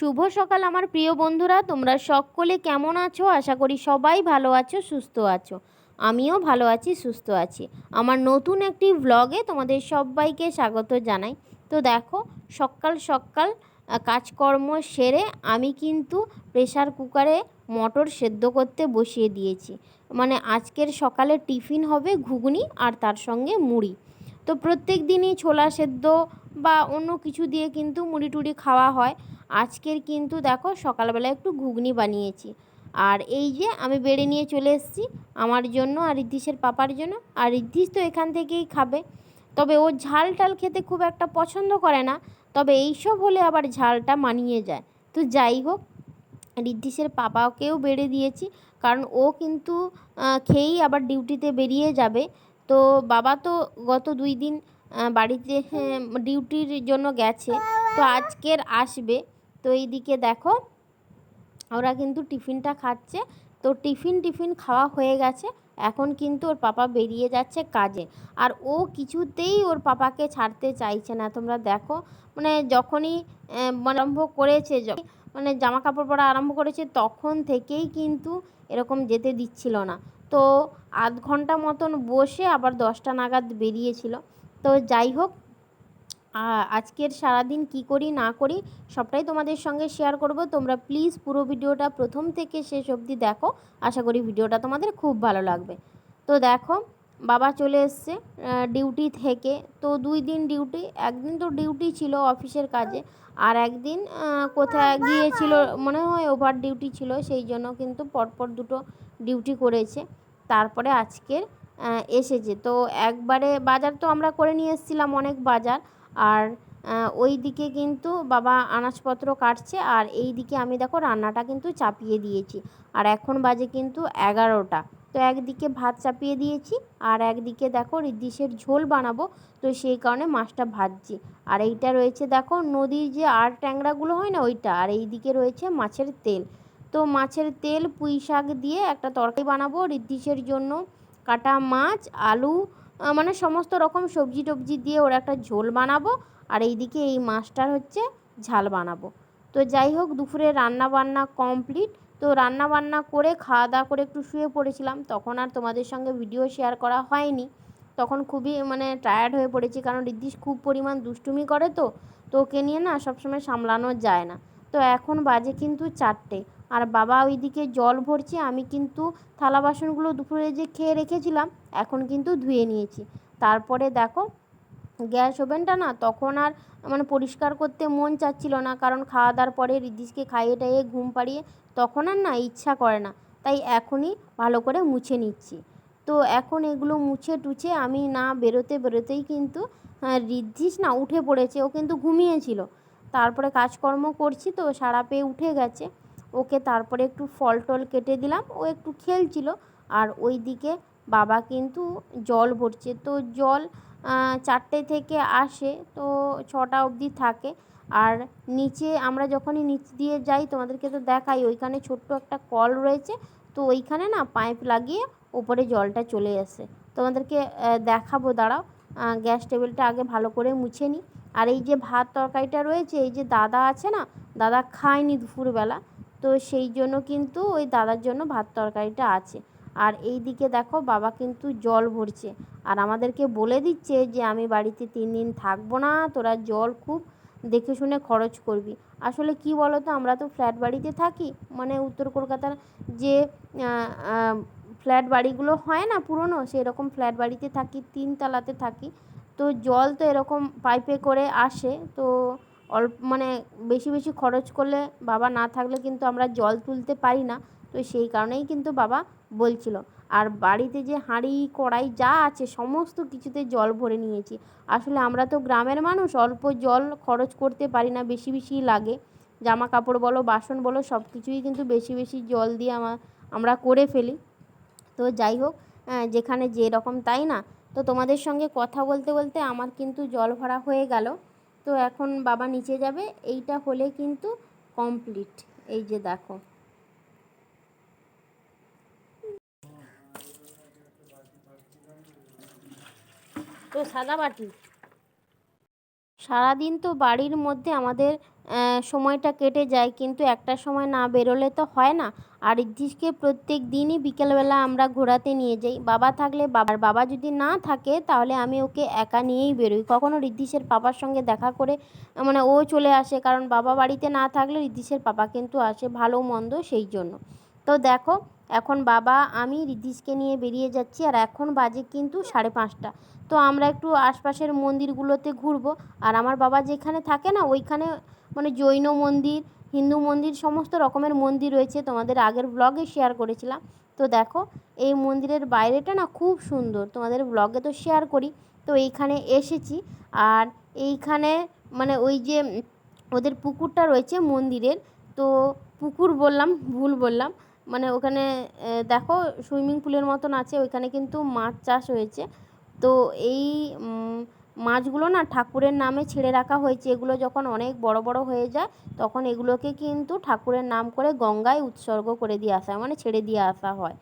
শুভ সকাল আমার প্রিয় বন্ধুরা, তোমরা সকলে কেমন আছো? আশা করি সবাই ভালো আছো, সুস্থ আছো। আমিও ভালো আছি, সুস্থ আছি। আমার নতুন একটি ভ্লগে তোমাদের সবাইকে স্বাগত জানাই। তো দেখো, সকাল সকাল কাজকর্ম সেরে আমি কিন্তু প্রেশার কুকারে মটর সেদ্ধ করতে বসিয়ে দিয়েছি। মানে আজকের সকালে টিফিন হবে ঘুগনি আর তার সঙ্গে মুড়ি। তো প্রত্যেক দিনই ছোলা সেদ্ধ বা অন্য কিছু দিয়ে কিন্তু মুড়ি টুড়ি খাওয়া হয়। আজকের কিন্তু দেখো সকালবেলা একটু ঘুগনি বানিয়েছি। আর এই যে আমি বেড়ে নিয়ে চলে এসেছি আমার জন্য আর রিদ্ধিসের পাপার জন্য। আর রিদ্ধিস তো এখান থেকেই খাবে। তবে ও ঝাল টাল খেতে খুব একটা পছন্দ করে না। তবে এইসব হলে আবার ঝালটা মানিয়ে যায়। তো যাই হোক রিদ্ধিসের পাপাকেও বেড়ে দিয়েছি। কারণ ও কিন্তু খেয়েই আবার ডিউটিতে বেরিয়ে যাবে। তো বাবা তো গত দুই দিন বাড়িতে হ্যাঁ, ডিউটির জন্য গেছে। তো আজকের আসবে। তো এইদিকে দেখো, ওরা কিন্তু টিফিনটা খাচ্ছে। তো টিফিন টিফিন খাওয়া হয়ে গেছে। এখন কিন্তু ওর পাপা বেরিয়ে যাচ্ছে কাজে। আর ও কিছুতেই ওর পাপাকে ছাড়তে চাইছে না। তোমরা দেখো মানে যখনই আরম্ভ করেছে মানে জামা কাপড় পরা আরম্ভ করেছে, তখন থেকেই কিন্তু এরকম যেতে দিচ্ছিল না। তো আধ ঘণ্টা মতন বসে আবার দশটা নাগাদ বেরিয়েছিল। তো যাই হোক আজকের সারাদিন কি করি না করি সবটাই তোমাদের সঙ্গে শেয়ার করব। তোমরা প্লিজ পুরো ভিডিওটা প্রথম থেকে শেষ অবধি দেখো। আশা করি ভিডিওটা তোমাদের খুব ভালো লাগবে। তো দেখো বাবা চলে এসছে ডিউটি থেকে। তো দুই দিন ডিউটি একদিন তো ডিউটি ছিল অফিসের কাজে আর একদিন কোথায় গিয়েছিল মনে হয় ওভার ডিউটি ছিল সেই জন্য কিন্তু পরপর দুটো ডিউটি করেছে। তারপরে আজকের এসেছে। তো একবারে বাজার তো আমরা করে নিয়ে এসেছিলাম অনেক বাজার আর ওই দিকে কিন্তু বাবা আনাজপত্র কাটছে আর এই দিকে আমি দেখো রান্নাটা কিন্তু চাপিয়ে দিয়েছি। আর এখন বাজে কিন্তু এগারোটা। তো একদিকে ভাত চাপিয়ে দিয়েছি আর একদিকে দেখো রিদ্দিসের ঝোল বানাবো। তো সেই কারণে মাছটা ভাজছি। আর এইটা রয়েছে দেখো নদীর যে আর ট্যাংরাগুলো হয় না ওইটা, আর এই দিকে রয়েছে মাছের তেল। তো মাছের তেল, পুঁই শাক দিয়ে একটা তরকারি বানাবো। রিদ্দিসের জন্য কাটা মাছ, আলু মানে সমস্ত রকম সবজি টবজি দিয়ে ওর একটা ঝোল বানাবো আর এইদিকে এই মাছটার হচ্ছে ঝাল বানাবো। তো যাই হোক, দুপুরে রান্না বান্না কমপ্লিট তো রান্না বান্না করে খাওয়া দাওয়া করে একটু শুয়ে পড়েছিলাম। তখন আর তোমাদের সঙ্গে ভিডিও শেয়ার করা হয়নি। তখন খুবই মানে টায়ার্ড হয়ে পড়েছি কারণ রিদ্দিস খুব পরিমাণ দুষ্টুমি করে তো। তো ওকে নিয়ে না সবসময় সামলানো যায় না। তো এখন বাজে কিন্তু চারটে। আর বাবা ওইদিকে জল ভরছে আমি কিন্তু থালা বাসনগুলো দুপুরে যে খেয়ে রেখেছিলাম এখন কিন্তু ধুয়ে নিয়েছি। তারপরে দেখো গ্যাস ওভেনটা না তখন আর মানে পরিষ্কার করতে মন চাচ্ছিল না কারণ খাওয়া দাওয়ার পরে রিদ্দিসকে খাইয়ে টাইয়ে ঘুম পাড়িয়ে তখন আর না ইচ্ছা করে না। তাই এখনই ভালো করে মুছে নিচ্ছি। তো এখন এগুলো মুছে টুছে আমি না বেরোতে বেরোতেই কিন্তু আহ, রিদ্ধিস না উঠে পড়েছে ও কিন্তু ঘুমিয়েছিল। তারপরে কাজকর্ম করছি তো সারা পেয়ে উঠে গেছে। ওকে তারপরে একটু ফল টল কেটে দিলাম। ও একটু খেলছিল। আর ওই দিকে বাবা কিন্তু জল ভরছে। তো জল চারটে থেকে আসে। তো ছটা অবধি থাকে। আর নিচে আমরা যখনই নিচ দিয়ে যাই, তোমাদেরকে তো দেখাই, ওইখানে ছোট্ট একটা কল রয়েছে। তো ওইখানে না পাইপ লাগিয়ে ওপরে জলটা চলে আসে। তোমাদেরকে দেখাবো, দাঁড়াও। গ্যাস টেবিলটা আগে ভালো করে মুছে নিই আর এই যে ভাত তরকারিটা রয়েছে, এই যে দাদা আছে না, দাদা খায়নি দুপুরবেলা। তো সেই জন্য কিন্তু ওই দাদার জন্য ভাত তরকারিটা আছে। আর এই দিকে দেখো বাবা কিন্তু জল ভরছে। আর আমাদেরকে বলে দিচ্ছে যে, আমি বাড়িতে তিন দিন থাকব না, তোরা জল খুব দেখে শুনে খরচ করবি। আসলে কি বলো তো আমরা তো ফ্ল্যাট বাড়িতে থাকি মানে উত্তর কলকাতার যে ফ্ল্যাট বাড়িগুলো হয় না পুরনো, সেরকম ফ্ল্যাট বাড়িতে থাকি, তিনতলাতে থাকি। তো জল তো এরকম পাইপে করে আসে, তো অল্প মানে বেশি বেশি খরচ করলে বাবা না থাকলে কিন্তু আমরা জল তুলতে পারি না। তো সেই কারণেই কিন্তু বাবা বলছিল, আর বাড়িতে যে হাঁড়ি, কড়াই যা আছে সমস্ত কিছুতে জল ভরে নিয়েছি। আসলে আমরা তো গ্রামের মানুষ, অল্প জল খরচ করতে পারি না, বেশি বেশি লাগে। জামা কাপড় বলো, বাসন বলো সব কিছুই কিন্তু বেশি বেশি জল দিয়ে আমা, আমরা করে ফেলি। তো যাই হোক যেখানে যেরকম তাই না? তো তোমাদের সঙ্গে কথা বলতে বলতে আমার কিন্তু জল ভরা হয়ে গেল। তো এখন বাবা নিচে যাবে এইটা হলে কিন্তু কমপ্লিট এই যে দেখো। তো সাদা বাটি? সারাদিন তো বাড়ির মধ্যে আমাদের সময়টা কেটে যায় কিন্তু একটা সময় না বেরোলে তো হয় না। আর ঋদ্ধিষকে প্রত্যেক দিনই বিকেলবেলা আমরা ঘোরাতে নিয়ে যাই। বাবা থাকলে বাবার বাবা যদি না থাকে, তাহলে আমি ওকে একা নিয়েই বেরোই। কখনও ঋদ্ধিষের পাপার সঙ্গে দেখা করে মানে ও চলে আসে, কারণ বাবা বাড়িতে না থাকলে ঋদ্ধিষের পাপা কিন্তু আসে ভালো মন্দ সেই জন্য। তো দেখো, এখন বাবা, আমি ঋদ্ধিষকে নিয়ে বেরিয়ে যাচ্ছি, আর এখন বাজে কিন্তু সাড়ে পাঁচটা। তো আমরা একটু আশপাশের মন্দিরগুলোতে ঘুরবো। আর আমার বাবা যেখানে থাকে না, ওইখানে মানে জৈন মন্দির হিন্দু মন্দির সমস্ত রকমের মন্দির রয়েছে, তোমাদের আগের ব্লগে শেয়ার করেছিলাম। তো দেখো, এই মন্দিরের বাইরেটা না খুব সুন্দর, তোমাদের ব্লগে তো শেয়ার করি। তো এইখানে এসেছি, আর এইখানে মানে ওই যে ওদের পুকুরটা রয়েছে মন্দিরের, তো পুকুর বললাম, ভুল বললাম। মানে ওখানে দেখো, সুইমিং পুলের মতন আছে, ওইখানে কিন্তু মাছ চাষ হয়েছে। তো এই মাছগুলো না ঠাকুরের নামে ছেড়ে রাখা হয়েছে। এগুলো যখন অনেক বড় বড় হয়ে যায়, তখন এগুলোকে কিন্তু ঠাকুরের নাম করে গঙ্গায় উৎসর্গ করে দিয়ে আসা হয় মানে ছেড়ে দিয়ে আসা হয়।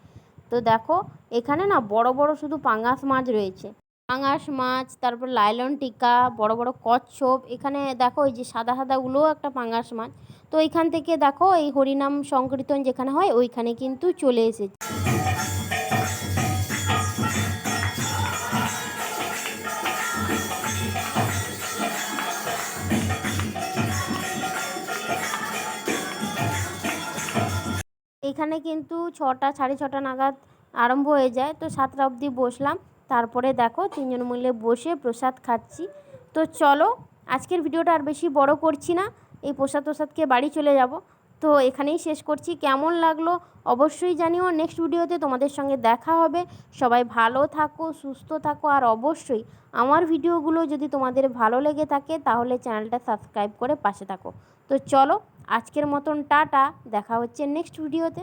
তো দেখো, এখানে না বড় বড় শুধু পাঙাশ মাছ রয়েছে। পাঙাশ মাছ, তারপর লাইলন টিকা বড় বড় কচ্ছপ, এখানে দেখো এই যে সাদা সাদাগুলোও একটা পাঙাশ মাছ। তো এইখান থেকে দেখো এই হরিনাম সংকীর্তন যেখানে হয়, ওইখানে কিন্তু চলে এসেছে। এখানে কিন্তু ছটা, সাড়ে ছটা নাগাদ আরম্ভ হয়ে যায়। তো সাতটা অবধি বসলাম। তারপরে দেখো তিনজন মিলে বসে প্রসাদ খাচ্ছি। তো চলো, আজকের ভিডিওটা আর বেশি বড় করছি না। এই প্রসাদ প্রসাদকে বাড়ি চলে যাব। তো এখানেই শেষ করছি। কেমন লাগল অবশ্যই জানিও। নেক্সট ভিডিওতে তোমাদের সঙ্গে দেখা হবে। সবাই ভালো থাকো, সুস্থ থাকো। আর অবশ্যই আমার ভিডিওগুলো যদি তোমাদের ভালো লেগে থাকে, তাহলে চ্যানেলটা সাবস্ক্রাইব করে পাশে থাকো। তো চলো আজকের মতন টাটা দেখা হচ্ছে নেক্সট ভিডিওতে